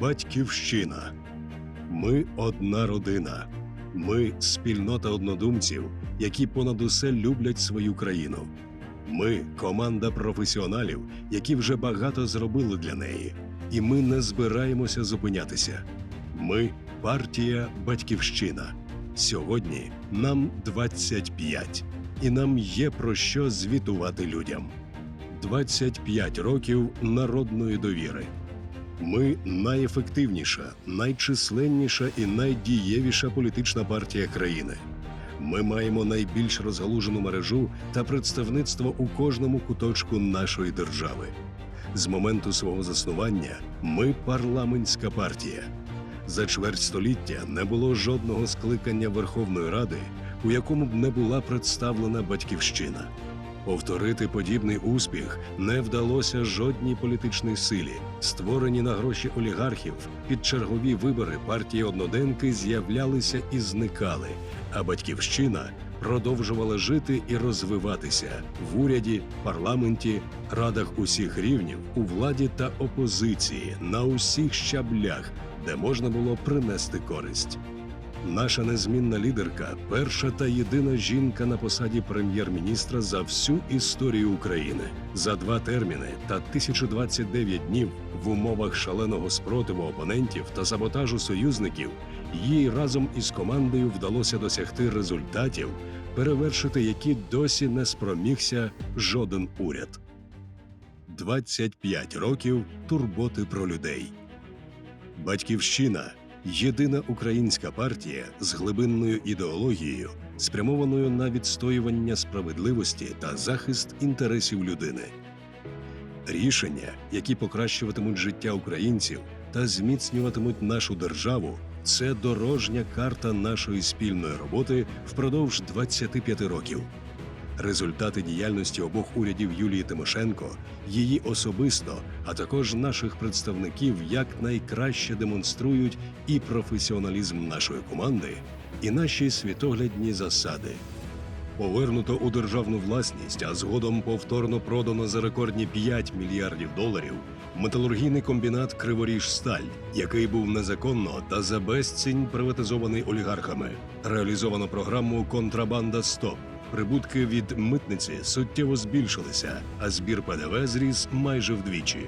Батьківщина. Ми одна родина. Ми спільнота однодумців, які понад усе люблять свою країну. Ми команда професіоналів, які вже багато зробили для неї, і ми не збираємося зупинятися. Ми партія Батьківщина. Сьогодні нам 25, і нам є про що звітувати людям. 25 років народної довіри. Ми найефективніша, найчисленніша і найдієвіша політична партія країни. Ми маємо найбільш розгалужену мережу та представництво у кожному куточку нашої держави. З моменту свого заснування ми парламентська партія. За чверть століття не було жодного скликання Верховної Ради, у якому б не була представлена батьківщина. Повторити подібний успіх не вдалося жодній політичній силі. Створені на гроші олігархів під чергові вибори партії одноденки з'являлися і зникали, а батьківщина продовжувала жити і розвиватися в уряді, парламенті, радах усіх рівнів, у владі та опозиції на усіх щаблях, де можна було принести користь. Наша незмінна лідерка перша та єдина жінка на посаді прем'єр-міністра за всю історію України. За два терміни та 1029 днів в умовах шаленого спротиву опонентів та саботажу союзників їй разом із командою вдалося досягти результатів, перевершити які досі не спромігся жоден уряд. 25 років турботи про людей. Батьківщина єдина українська партія з глибинною ідеологією, спрямованою на відстоювання справедливості та захист інтересів людини. Рішення, які покращуватимуть життя українців та зміцнюватимуть нашу державу, це дорожня карта нашої спільної роботи впродовж 25 років. Результати діяльності обох урядів Юлії Тимошенко, її особисто, а також наших представників якнайкраще демонструють і професіоналізм нашої команди, і наші світоглядні засади. Повернуто у державну власність, а згодом повторно продано за рекордні 5 мільярдів доларів металургійний комбінат Криворіжсталь, який був незаконно та за безцінь приватизований олігархами. Реалізовано програму Контрабанда Стоп. Прибутки від митниці суттєво збільшилися, а збір ПДВ зріс майже вдвічі.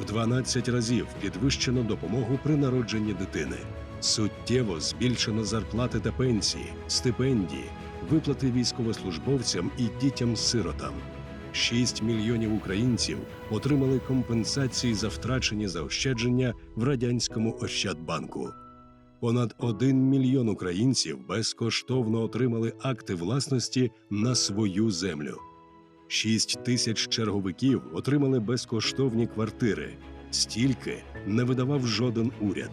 В 12 разів підвищено допомогу при народженні дитини. Суттєво збільшено зарплати та пенсії, стипендії, виплати військовослужбовцям і дітям-сиротам. 6 мільйонів українців отримали компенсації за втрачені заощадження в радянському Ощадбанку. Понад 1 мільйон українців безкоштовно отримали акти власності на свою землю. 6 тисяч черговиків отримали безкоштовні квартири. Стільки не видавав жоден уряд.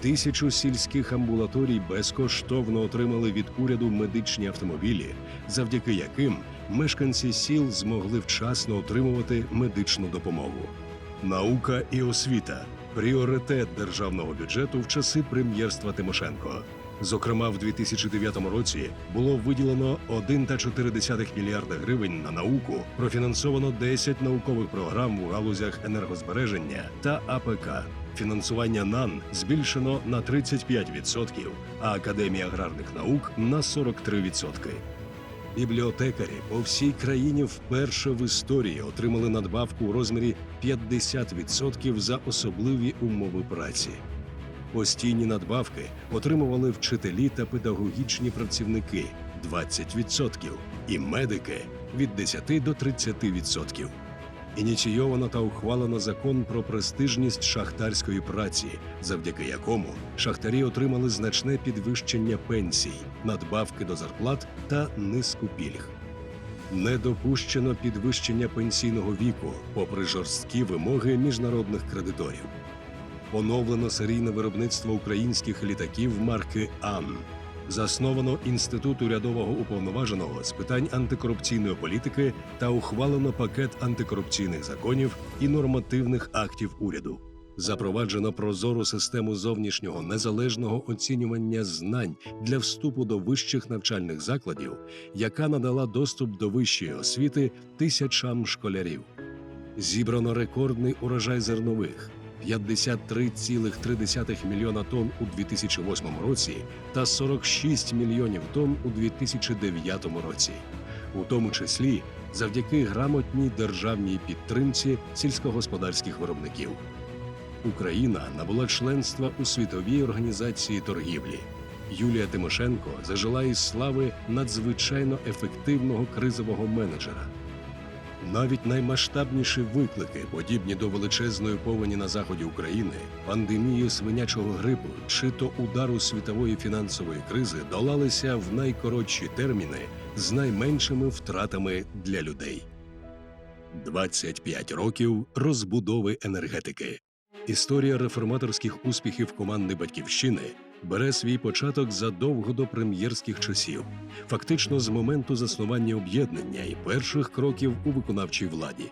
Тисячу сільських амбулаторій безкоштовно отримали від уряду медичні автомобілі, завдяки яким мешканці сіл змогли вчасно отримувати медичну допомогу. Наука і освіта пріоритет державного бюджету в часи прем'єрства Тимошенко. Зокрема, в 2009 році було виділено 1,4 мільярда гривень на науку, профінансовано 10 наукових програм у галузях енергозбереження та АПК. Фінансування НАН збільшено на 35%, а Академія аграрних наук на 43%. Бібліотекарі по всій країні вперше в історії отримали надбавку у розмірі 50% за особливі умови праці. Постійні надбавки отримували вчителі та педагогічні працівники 20% і медики від 10 до 30%. Ініційовано та ухвалено закон про престижність шахтарської праці, завдяки якому шахтарі отримали значне підвищення пенсій, надбавки до зарплат та низку пільг. Не допущено підвищення пенсійного віку, попри жорсткі вимоги міжнародних кредиторів. Поновлено серійне виробництво українських літаків марки Ан. Засновано інститут урядового уповноваженого з питань антикорупційної політики та ухвалено пакет антикорупційних законів і нормативних актів уряду. Запроваджено прозору систему зовнішнього незалежного оцінювання знань для вступу до вищих навчальних закладів, яка надала доступ до вищої освіти тисячам школярів. Зібрано рекордний урожай зернових 53,3 мільйона тонн у 2008 році та 46 мільйонів тонн у 2009 році, у тому числі завдяки грамотній державній підтримці сільськогосподарських виробників. Україна набула членства у світовій організації торгівлі. Юлія Тимошенко зажила із слави надзвичайно ефективного кризового менеджера. Навіть наймасштабніші виклики, подібні до величезної повені на заході України, пандемії свинячого грипу чи то удару світової фінансової кризи, долалися в найкоротші терміни з найменшими втратами для людей. 25 років розбудови енергетики. Історія реформаторських успіхів команди Батьківщини бере свій початок задовго до прем'єрських часів, фактично з моменту заснування об'єднання і перших кроків у виконавчій владі.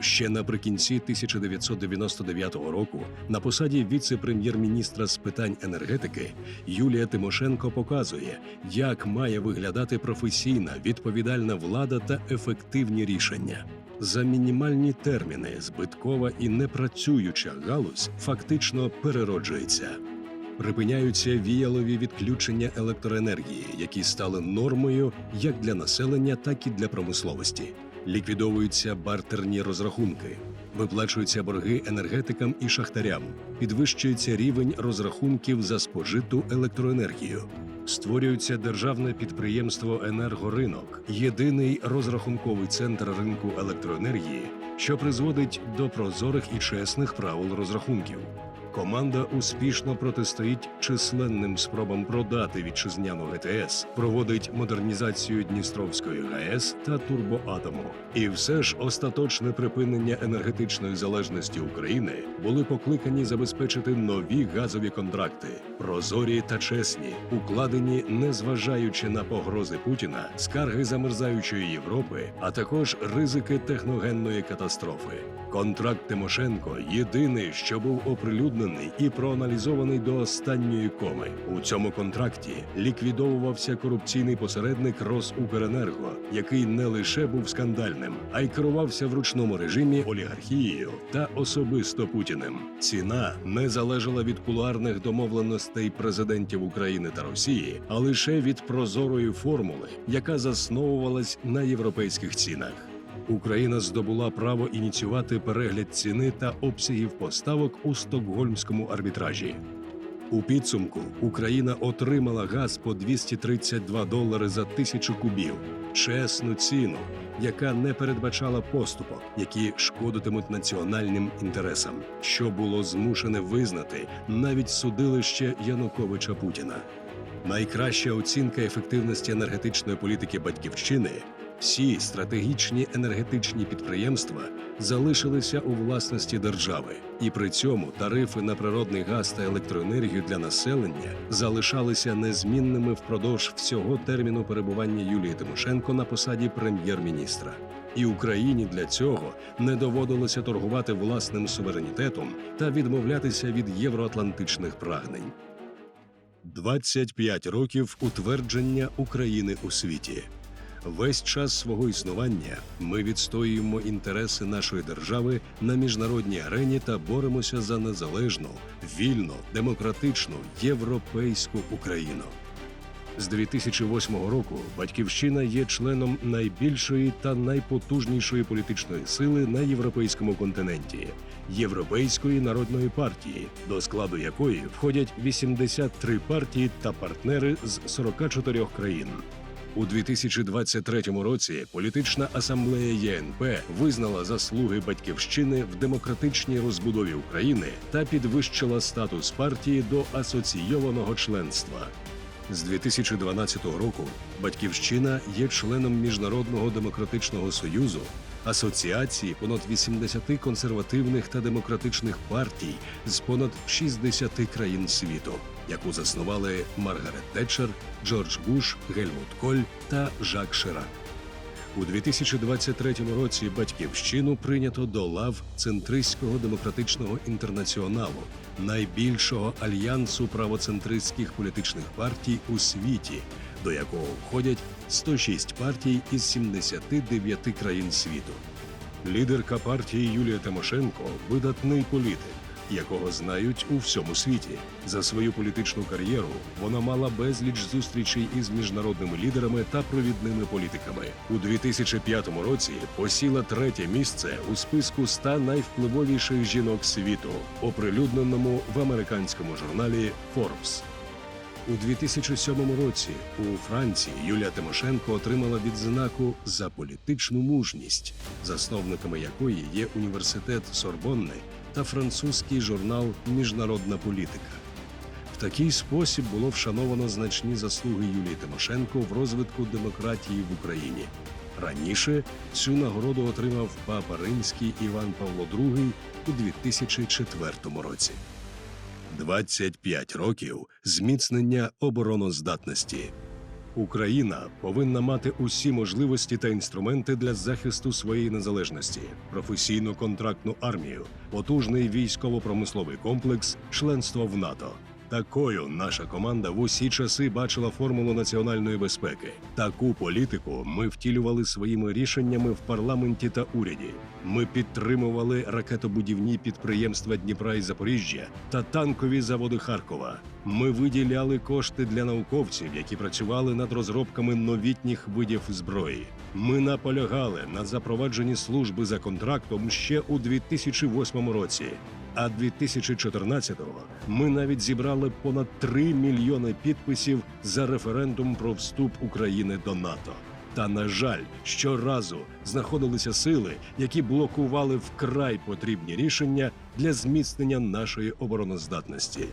Ще наприкінці 1999 року на посаді віце-прем'єр-міністра з питань енергетики Юлія Тимошенко показує, як має виглядати професійна відповідальна влада та ефективні рішення. За мінімальні терміни збиткова і непрацююча галузь фактично перероджується. Припиняються віялові відключення електроенергії, які стали нормою як для населення, так і для промисловості. Ліквідовуються бартерні розрахунки, виплачуються борги енергетикам і шахтарям, підвищується рівень розрахунків за спожиту електроенергію. Створюється державне підприємство Енергоринок, єдиний розрахунковий центр ринку електроенергії, що призводить до прозорих і чесних правил розрахунків. Команда успішно протистоїть численним спробам продати вітчизняну ГТС, проводить модернізацію Дністровської ГАЕС та турбоатому. І все ж остаточне припинення енергетичної залежності України були покликані забезпечити нові газові контракти, прозорі та чесні, укладені, незважаючи на погрози Путіна, скарги замерзаючої Європи, а також ризики техногенної катастрофи. Контракт Тимошенко єдиний, що був оприлюднений і проаналізований до останньої коми. У цьому контракті ліквідовувався корупційний посередник Росукренерго, який не лише був скандальним, а й керувався в ручному режимі олігархією та особисто Путіним. Ціна не залежала від кулуарних домовленостей президентів України та Росії, а лише від прозорої формули, яка засновувалась на європейських цінах. Україна здобула право ініціювати перегляд ціни та обсягів поставок у стокгольмському арбітражі. У підсумку Україна отримала газ по 232 долари за тисячу кубів, чесну ціну, яка не передбачала поступок, які шкодитимуть національним інтересам, що було змушене визнати навіть судилище Януковича Путіна. Найкраща оцінка ефективності енергетичної політики батьківщини всі стратегічні енергетичні підприємства залишилися у власності держави, і при цьому тарифи на природний газ та електроенергію для населення залишалися незмінними впродовж всього терміну перебування Юлії Тимошенко на посаді прем'єр-міністра. І Україні для цього не доводилося торгувати власним суверенітетом та відмовлятися від євроатлантичних прагнень. 25 років утвердження України у світі. Весь час свого існування ми відстоюємо інтереси нашої держави на міжнародній арені та боремося за незалежну, вільну, демократичну європейську Україну. З 2008 року Батьківщина є членом найбільшої та найпотужнішої політичної сили на європейському континенті Європейської народної партії, до складу якої входять 83 партії та партнери з 44 країн. У 2023 році політична асамблея ЄНП визнала заслуги батьківщини в демократичній розбудові України та підвищила статус партії до асоційованого членства. З 2012 року Батьківщина є членом Міжнародного демократичного союзу, асоціації понад 80 консервативних та демократичних партій з понад 60 країн світу, яку заснували Маргарет Тетчер, Джордж Буш, Гельмут Коль та Жак Ширак. У 2023 році батьківщину прийнято до лав Центристського демократичного інтернаціоналу, найбільшого альянсу правоцентристських політичних партій у світі, до якого входять 106 партій із 79 країн світу. Лідерка партії Юлія Тимошенко видатний політик, якого знають у всьому світі. За свою політичну кар'єру вона мала безліч зустрічей із міжнародними лідерами та провідними політиками. У 2005 році посіла третє місце у списку 100 найвпливовіших жінок світу, оприлюдненому в американському журналі Forbes. У 2007 році у Франції Юлія Тимошенко отримала відзнаку за політичну мужність, засновниками якої є університет Сорбонни та французький журнал Міжнародна політика. В такий спосіб було вшановано значні заслуги Юлії Тимошенко в розвитку демократії в Україні. Раніше цю нагороду отримав папа римський Іван Павло II у 2004 році. 25 років зміцнення обороноздатності. Україна повинна мати усі можливості та інструменти для захисту своєї незалежності, професійну контрактну армію, потужний військово-промисловий комплекс, членство в НАТО. Такою наша команда в усі часи бачила формулу національної безпеки. Таку політику ми втілювали своїми рішеннями в парламенті та уряді. Ми підтримували ракетобудівні підприємства Дніпра і Запоріжжя та танкові заводи Харкова. Ми виділяли кошти для науковців, які працювали над розробками новітніх видів зброї. Ми наполягали на запровадженні служби за контрактом ще у 2008 році. А 2014-го ми навіть зібрали понад 3 мільйони підписів за референдум про вступ України до НАТО. Та на жаль, щоразу знаходилися сили, які блокували вкрай потрібні рішення для зміцнення нашої обороноздатності.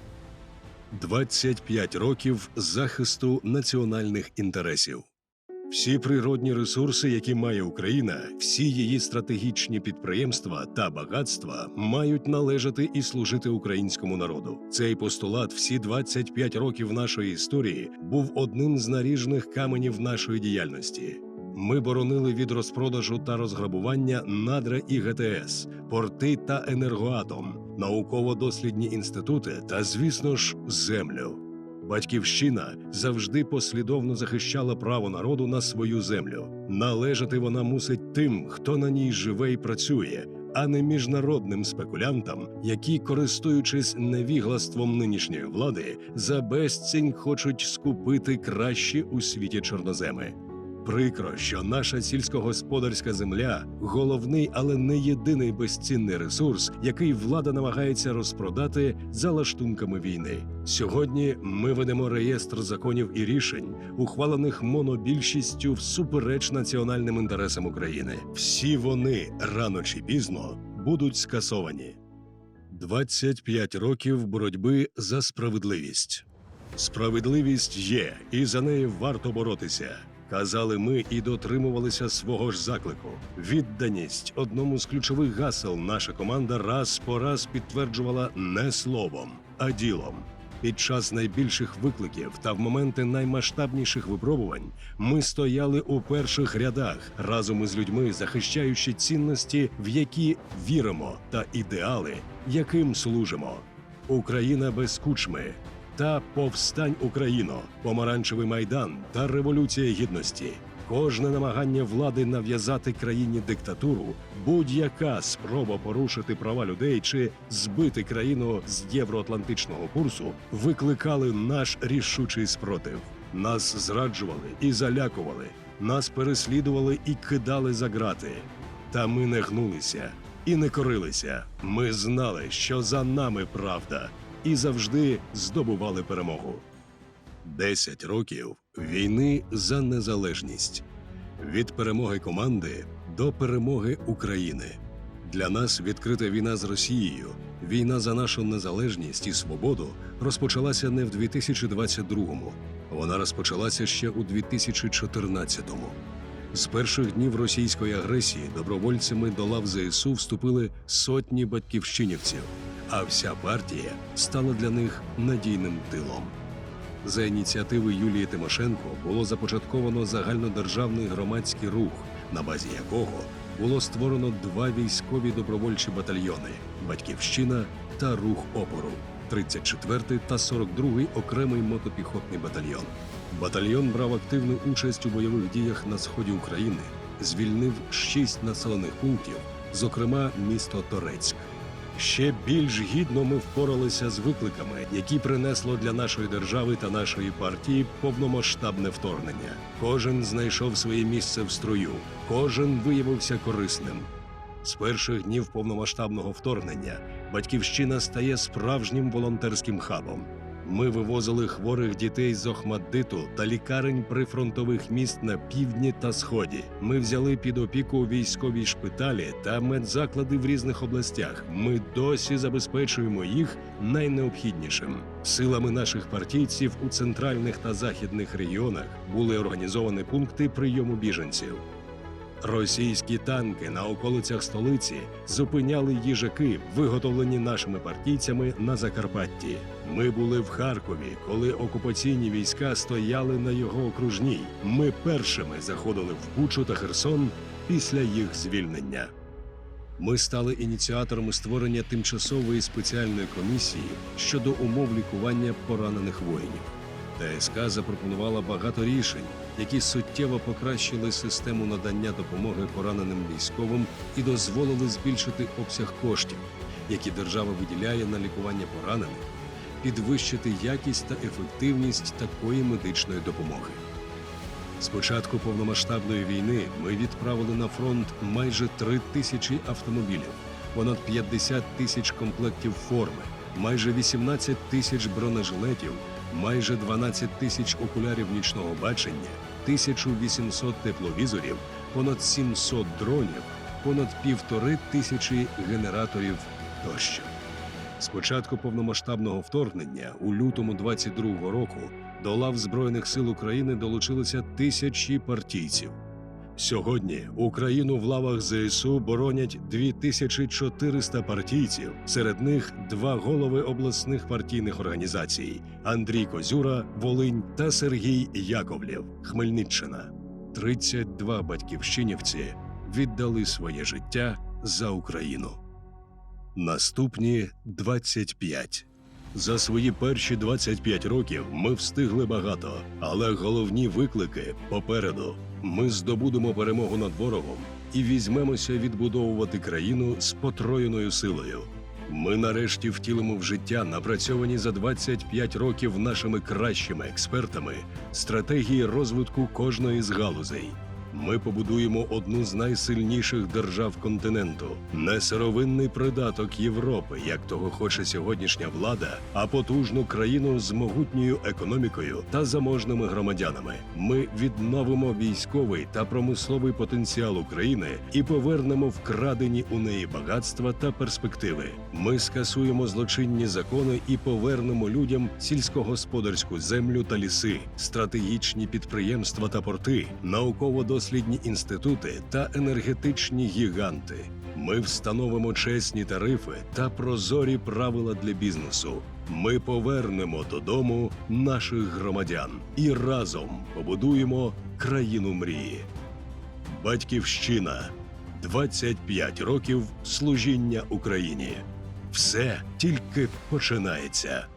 25 років захисту національних інтересів. Всі природні ресурси, які має Україна, всі її стратегічні підприємства та багатства мають належати і служити українському народу. Цей постулат всі 25 років нашої історії був одним з наріжних каменів нашої діяльності. Ми боронили від розпродажу та розграбування надра і ГТС, порти та енергоатом, науково-дослідні інститути та, звісно ж, землю. Батьківщина завжди послідовно захищала право народу на свою землю. Належати вона мусить тим, хто на ній живе і працює, а не міжнародним спекулянтам, які, користуючись невіглаством нинішньої влади, за безцінь хочуть скупити кращі у світі чорноземи. Прикро, що наша сільськогосподарська земля головний, але не єдиний безцінний ресурс, який влада намагається розпродати за лаштунками війни. Сьогодні ми ведемо реєстр законів і рішень, ухвалених монобільшістю всупереч національним інтересам України. Всі вони рано чи пізно будуть скасовані. 25 років боротьби за справедливість. Справедливість є, і за неї варто боротися. Казали ми і дотримувалися свого ж заклику. Відданість одному з ключових гасел наша команда раз по раз підтверджувала не словом, а ділом. Під час найбільших викликів та в моменти наймасштабніших випробувань ми стояли у перших рядах разом із людьми, захищаючи цінності, в які віримо, та ідеали, яким служимо. Україна без кучми та повстань Україно, помаранчевий майдан та революція гідності. Кожне намагання влади нав'язати країні диктатуру, будь-яка спроба порушити права людей чи збити країну з євроатлантичного курсу викликали наш рішучий спротив. Нас зраджували і залякували, нас переслідували і кидали за грати. Та ми не гнулися і не корилися. Ми знали, що за нами правда, і завжди здобували перемогу. Десять років війни за незалежність від перемоги команди до перемоги України. Для нас відкрита війна з Росією. Війна за нашу незалежність і свободу розпочалася не в 2022-му. Вона розпочалася ще у 2014-му. З перших днів російської агресії добровольцями до лав ЗСУ вступили сотні батьківщинівців, а вся партія стала для них надійним тилом. За ініціативи Юлії Тимошенко було започатковано загальнодержавний громадський рух, на базі якого було створено два військові добровольчі батальйони Батьківщина та Рух опору, 34-й та 42-й окремий мотопіхотний батальйон. Батальйон брав активну участь у бойових діях на сході України, звільнив шість населених пунктів, зокрема місто Торецьк. Ще більш гідно ми впоралися з викликами, які принесло для нашої держави та нашої партії повномасштабне вторгнення. Кожен знайшов своє місце в строю, кожен виявився корисним. З перших днів повномасштабного вторгнення батьківщина стає справжнім волонтерським хабом. Ми вивозили хворих дітей з Охмаддиту та лікарень прифронтових міст на півдні та сході. Ми взяли під опіку військові шпиталі та медзаклади в різних областях. Ми досі забезпечуємо їх найнеобхіднішим. Силами наших партійців у центральних та західних регіонах були організовані пункти прийому біженців. Російські танки на околицях столиці зупиняли їжаки, виготовлені нашими партійцями на Закарпатті. Ми були в Харкові, коли окупаційні війська стояли на його окружній. Ми першими заходили в Бучу та Херсон після їх звільнення. Ми стали ініціаторами створення тимчасової спеціальної комісії щодо умов лікування поранених воїнів. ТСК запропонувала багато рішень, які суттєво покращили систему надання допомоги пораненим військовим і дозволили збільшити обсяг коштів, які держава виділяє на лікування поранених, підвищити якість та ефективність такої медичної допомоги. З початку повномасштабної війни ми відправили на фронт майже три тисячі автомобілів, понад 50 тисяч комплектів форми, майже 18 тисяч бронежилетів, майже 12 тисяч окулярів нічного бачення, 1800 тепловізорів, понад 700 дронів, понад півтори тисячі генераторів тощо. З початку повномасштабного вторгнення у лютому 22-го року до лав Збройних сил України долучилися тисячі партійців. Сьогодні Україну в лавах ЗСУ боронять 2400 партійців. Серед них два голови обласних партійних організацій: Андрій Козюра, Волинь та Сергій Яковлєв, Хмельниччина. 32 батьківщинівці віддали своє життя за Україну. Наступні 25. За свої перші 25 років ми встигли багато, але головні виклики попереду. Ми здобудемо перемогу над ворогом і візьмемося відбудовувати країну з потроєною силою. Ми нарешті втілимо в життя напрацьовані за 25 років нашими кращими експертами стратегії розвитку кожної з галузей. Ми побудуємо одну з найсильніших держав континенту, не сировинний придаток Європи, як того хоче сьогоднішня влада, а потужну країну з могутньою економікою та заможними громадянами. Ми відновимо військовий та промисловий потенціал України і повернемо вкрадені у неї багатства та перспективи. Ми скасуємо злочинні закони і повернемо людям сільськогосподарську землю та ліси, стратегічні підприємства та порти, науково-дослідні інститути та енергетичні гіганти. Ми встановимо чесні тарифи та прозорі правила для бізнесу. Ми повернемо додому наших громадян і разом побудуємо країну мрії. Батьківщина 25 років служіння Україні. Все тільки починається.